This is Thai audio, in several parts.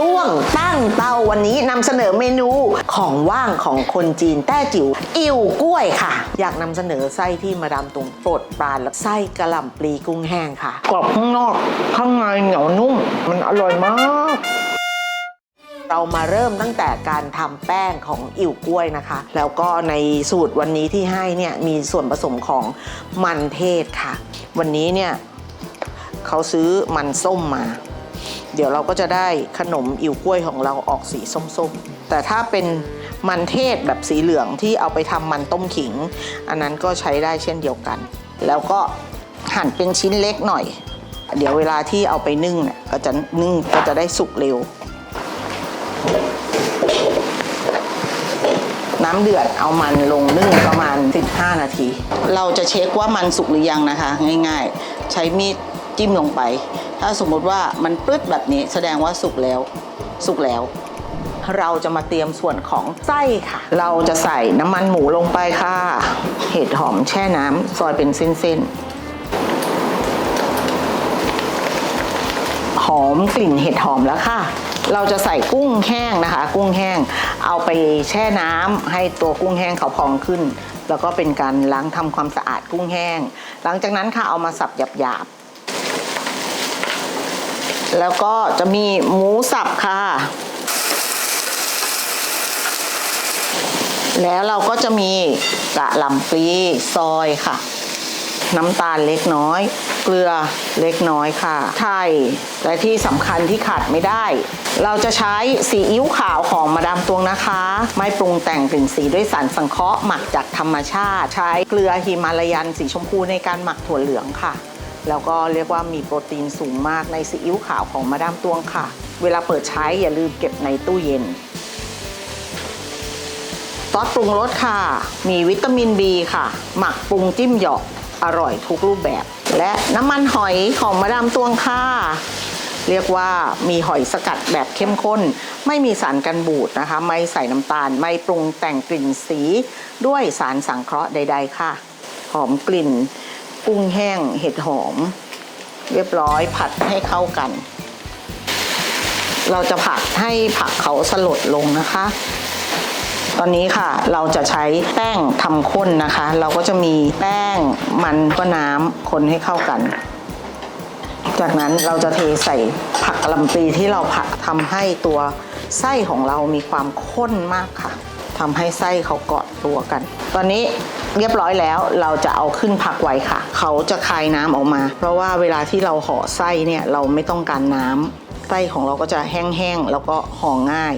ต้วงตั้งเตาวันนี้นำเสนอเมนูของว่างของคนจีนแต้จิ๋วอิ่วกล้วยค่ะ อยากนำเสนอไส้ที่มาดามตรงโปรดปรานและไส้กระหล่ำปลีกุ้งแห้งค่ะกรอบข้างนอก ข้างในเหนียวนุ่ม มันอร่อยมากเรามาเริ่มตั้งแต่การทำแป้งของอิ่วกล้วยนะคะ แล้วก็ในสูตรวันนี้ที่ให้เนี่ยมีส่วนผสมของมันเทศค่ะ วันนี้เนี่ยเขาซื้อมันส้มมา เดี๋ยวเราก็จะได้ขนมอิ่วกล้วยของเราออกสีส้มๆ แต่ถ้าเป็นมันเทศแบบสีเหลืองที่เอาไปทำมันต้มขิง อันนั้นก็ใช้ได้เช่นเดียวกัน แล้วก็หั่นเป็นชิ้นเล็กหน่อย เดี๋ยวเวลาที่เอาไปนึ่งเนี่ยก็จะนึ่งก็จะได้สุกเร็ว น้ำเดือดเอามันลงนึ่งประมาณ 15 นาที เราจะเช็คว่ามันสุกหรือยังนะคะ ง่ายๆ ใช้มีดจิ้มลงไป ถ้าสมมติว่ามันปลึดแบบนี้แสดงว่าสุกแล้วสุกแล้ว เราจะมาเตรียมส่วนของไส้ค่ะ เราจะใส่น้ำมันหมูลงไปค่ะ เห็ดหอมแช่น้ำซอยเป็นเส้นๆ หอมกลิ่นเห็ดหอมแล้วค่ะ เราจะใส่กุ้งแห้งนะคะ กุ้งแห้ง เอาไปแช่น้ำให้ตัวกุ้งแห้งเขาพองขึ้น แล้วก็เป็นการล้างทำความสะอาดกุ้งแห้ง หลังจากนั้นค่ะเอามาสับหยาบๆ แล้วก็จะมีหมูสับค่ะ แล้วเราก็จะมีกระหล่ำปลีซอยค่ะ น้ำตาลเล็กน้อย เกลือเล็กน้อยค่ะ ไทย และที่สำคัญที่ขาดไม่ได้ เราจะใช้ซีอิ๊วขาวของมาดามตวงนะคะ ไม่ปรุงแต่งกลิ่นสีด้วยสารสังเคราะห์หมักจากธรรมชาติ ใช้เกลือฮิมาลายันสีชมพูในการหมักถั่วเหลืองค่ะ แล้วก็เรียกว่ามีโปรตีนสูงมากในซีอิ๊วขาวของมาดามตวงค่ะ เวลาเปิดใช้อย่าลืมเก็บในตู้เย็นซอสปรุงรสค่ะ มีวิตามิน B ค่ะ หมักปรุงจิ้มหยอกอร่อยทุกรูปแบบ และน้ำมันหอยของมาดามตวงค่ะ เรียกว่ามีหอยสกัดแบบเข้มข้น ไม่มีสารกันบูดนะคะ ไม่ใส่น้ำตาล ไม่ปรุงแต่งกลิ่นสี ด้วยสารสังเคราะห์ใด ๆ ค่ะ หอมกลิ่น กุ้งแห้งเห็ดหอม เรียบร้อยผัดให้เข้ากัน เราจะผัดให้ผักเขาสลดลงนะคะ ตอนนี้ค่ะเราจะใช้แป้งทำข้นนะคะ เราก็จะมีแป้งมันก็น้ำคนให้เข้ากัน จากนั้นเราจะเทใส่ผักกะหล่ำปลีที่เราผัดทำให้ตัวไส้ของเรามีความข้นมากค่ะทำให้ไส้เขาเกาะตัวกัน ตอนนี้ เรียบร้อยแล้วเราจะเอาขึ้นพักไว้ค่ะ เขาจะคายน้ำออกมา เพราะว่าเวลาที่เราห่อไส้เนี่ยเราไม่ต้องการน้ำไส้ของเราก็จะแห้งๆแล้วก็ห่อง่าย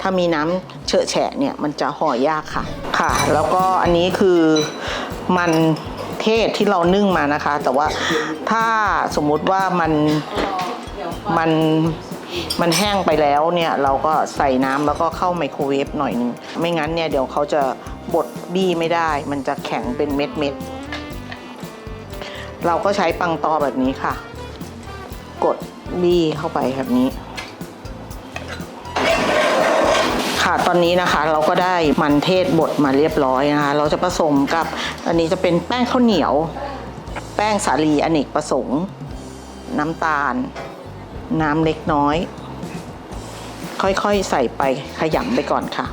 ถ้ามีน้ำเฉอะแฉะเนี่ยมันจะห่อยากค่ะค่ะ แล้วก็อันนี้คือมันเทศที่เรานึ่งมานะคะ แต่ว่าถ้าสมมุติว่ามันมันมันแห้งไปแล้วเนี่ยเราก็ใส่น้ำแล้วก็เข้าไมโครเวฟหน่อยนึงไม่งั้นเนี่ยเดี๋ยวเขาจะบด บี้ไม่ได้ มันจะแข็งเป็นเม็ดเม็ดๆเราก็ใช้ปังตอแบบนี้ค่ะ กดบี้เข้าไปแบบนี้ ค่ะตอนนี้นะคะเราก็ได้มันเทศบดมาเรียบร้อยนะคะ เราจะผสมกับอันนี้จะเป็นแป้งข้าวเหนียว แป้งสาลีอเนกประสงค์ น้ำตาล น้ำเล็กน้อย ค่อยๆใส่ไปขยำไปก่อนค่ะ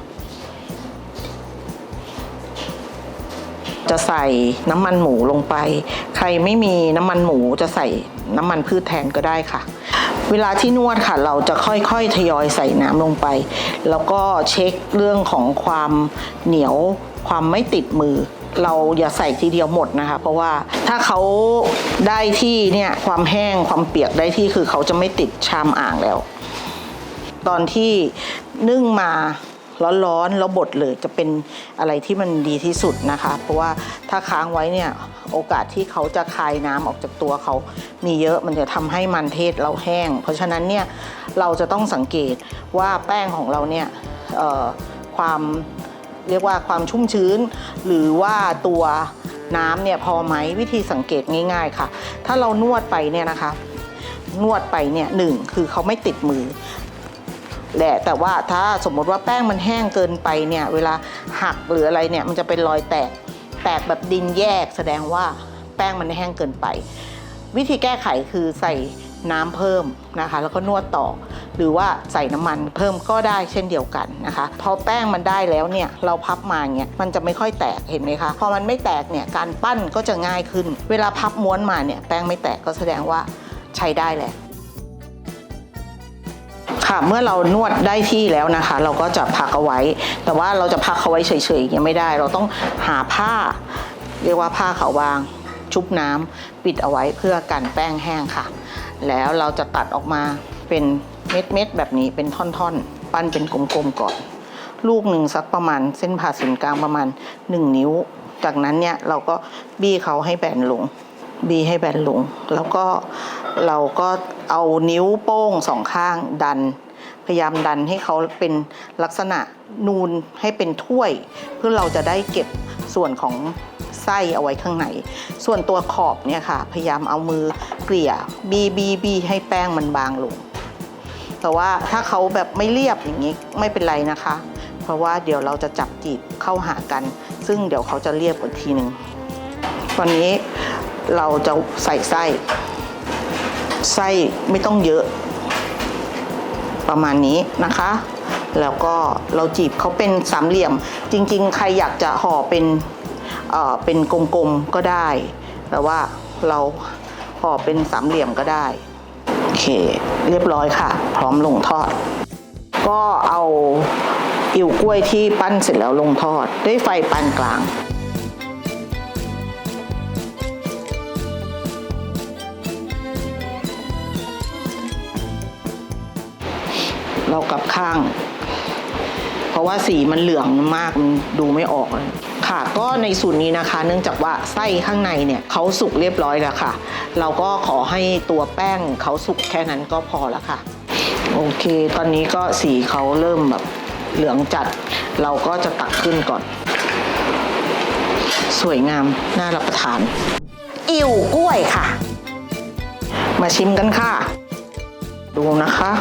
จะใส่น้ำมันหมูลงไป ใครไม่มีน้ำมันหมูจะใส่น้ำมันพืชแทนก็ได้ค่ะ เวลาที่นวดค่ะ เราจะค่อยๆทยอยใส่น้ำลงไป แล้วก็เช็คเรื่องของความเหนียวความไม่ติดมือ เราอย่าใส่ทีเดียวหมดนะคะ เพราะว่าถ้าเขาได้ที่เนี่ยความแห้งความเปียกได้ที่คือเขาจะไม่ติดชามอ่างแล้ว ตอนที่นึ่งมา ร้อนๆแล้วบดเลยจะเป็นอะไรที่มันดีที่สุดนะคะ เพราะว่าถ้าค้างไว้เนี่ยโอกาสที่เขาจะคายน้ำออกจากตัวเขามีเยอะมันจะทำให้มันเทศเราแห้ง เพราะฉะนั้นเนี่ยเราจะต้องสังเกตว่าแป้งของเราเนี่ยความเรียกว่าความชุ่มชื้น หรือว่าตัวน้ำเนี่ยพอไหมวิธีสังเกตง่าย ๆค่ะ ถ้าเรานวดไปเนี่ยนะคะ นวดไปเนี่ยหนึ่งคือเขาไม่ติดมือ แหละแต่ว่าถ้าสมมติว่าแป้งมันแห้งเกินไปเนี่ย เวลาหักหรืออะไรเนี่ยมันจะเป็นรอยแตก แตกแบบดินแยกแสดงว่าแป้งมันแห้งเกินไป วิธีแก้ไขคือใส่น้ำเพิ่มนะคะ แล้วก็นวดต่อ หรือว่าใส่น้ำมันเพิ่มก็ได้เช่นเดียวกันนะคะ พอแป้งมันได้แล้วเนี่ย เราพับมาเนี่ยมันจะไม่ค่อยแตกเห็นไหมคะ พอมันไม่แตกเนี่ยการปั้นก็จะง่ายขึ้น เวลาพับม้วนมาเนี่ยแป้งไม่แตกก็แสดงว่าใช้ได้แหละ ค่ะ เมื่อเรานวดได้ที่แล้วนะคะ เราก็จะพักเอาไว้ แต่ว่าเราจะพักเขาไว้เฉยๆยังไม่ได้ เราต้องหาผ้า เรียกว่าผ้าขาวบาง ชุบน้ำปิดเอาไว้เพื่อกันแป้งแห้งค่ะ แล้วเราจะตัดออกมาเป็นเม็ดๆแบบนี้เป็นท่อนๆ ปั้นเป็นกลมๆก่อน ลูกหนึ่งสักประมาณเส้นผ่าศูนย์กลางประมาณ 1 นิ้ว จากนั้นเนี่ยเราก็บี้เขาให้แบนลง บี้ให้แบนลง แล้วก็เราก็ เอานิ้วโป้งสองข้างดัน พยายามดันให้เขาเป็นลักษณะนูนให้เป็นถ้วย เพื่อเราจะได้เก็บส่วนของไส้เอาไว้ข้างใน ส่วนตัวขอบเนี่ยค่ะ พยายามเอามือเกลี่ยบีบีบีให้แป้งมันบางลง แต่ว่าถ้าเขาแบบไม่เรียบอย่างนี้ไม่เป็นไรนะคะ เพราะว่าเดี๋ยวเราจะจับจีบเข้าหากัน ซึ่งเดี๋ยวเขาจะเรียบอีกทีหนึ่งตอนนี้เราจะใส่ไส้ ไส้ไม่ต้องเยอะ ประมาณนี้นะคะ แล้วก็เราจีบเขาเป็นสามเหลี่ยม จริง ๆ ใครอยากจะห่อเป็นเอ่อเป็นกลมๆก็ได้ แต่ว่าเราห่อเป็นสามเหลี่ยมก็ได้ โอเค เรียบร้อยค่ะ พร้อมลงทอด ก็เอาอิ่วกล้วยที่ปั้นเสร็จแล้วลงทอด ด้วยไฟปานกลาง เรากลับข้าง เพราะว่าสีมันเหลืองมากมันดูไม่ออกเลยค่ะก็ในสูตรนี้นะคะ เนื่องจากว่าไส้ข้างในเนี่ยเขาสุกเรียบร้อยแล้วค่ะ เราก็ขอให้ตัวแป้งเขาสุกแค่นั้นก็พอแล้วค่ะ โอเค ตอนนี้ก็สีเขาเริ่มแบบเหลืองจัด เราก็จะตักขึ้นก่อน สวยงามน่ารับประทาน อิ่วกล้วยค่ะ มาชิมกันค่ะ ดูนะคะ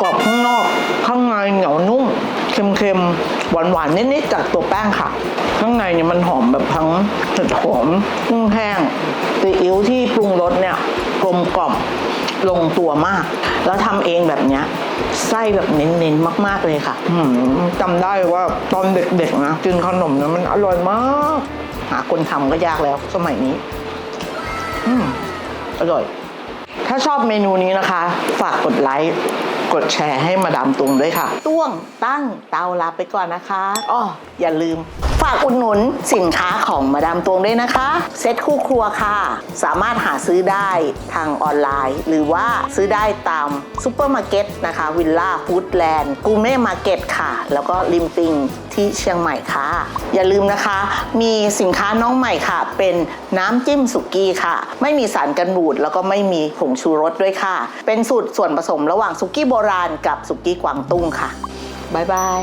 กรอบข้างนอก ข้างในเหนียวนุ่ม เค็มๆ หวานๆ นิดๆ จากตัวแป้งค่ะ ข้างในเนี่ยมันหอมแบบทั้งเห็ดหอมกุ้งแห้งซีอิ๊วที่ปรุงรสเนี่ยกลมกล่อมลงตัวมาก แล้วทำเองแบบเนี้ยไส้แบบเน้นๆ มาก ๆ เลยค่ะจำได้ว่าตอนเด็กๆนะกินขนมเนี่ยมันอร่อยมาก หาคนทำก็ยากแล้วสมัยนี้ อืมอร่อย ถ้าชอบเมนูนี้นะคะ ฝากกดไลค์กดแชร์ให้มาดามตุงด้วยค่ะต้วงตั้งเตาลาไปก่อนนะคะอ้ออย่าลืม ฝากอุดหนุนสินค้าของมาดามตวงด้วยนะคะ เซ็ตคู่ครัวค่ะ สามารถหาซื้อได้ทางออนไลน์ หรือว่าซื้อได้ตามซูเปอร์มาร์เก็ตนะคะวิลล่าฟู้ดแลนด์กูเม่มาร์เก็ตค่ะ แล้วก็ริมปิงที่เชียงใหม่ค่ะ อย่าลืมนะคะ มีสินค้าน้องใหม่ค่ะ เป็นน้ำจิ้มสุกี้ค่ะ ไม่มีสารกันบูดแล้วก็ไม่มีผงชูรสด้วยค่ะ เป็นสูตรส่วนผสมระหว่างสุกี้โบราณกับสุกี้กวางตุ้งค่ะบ๊ายบาย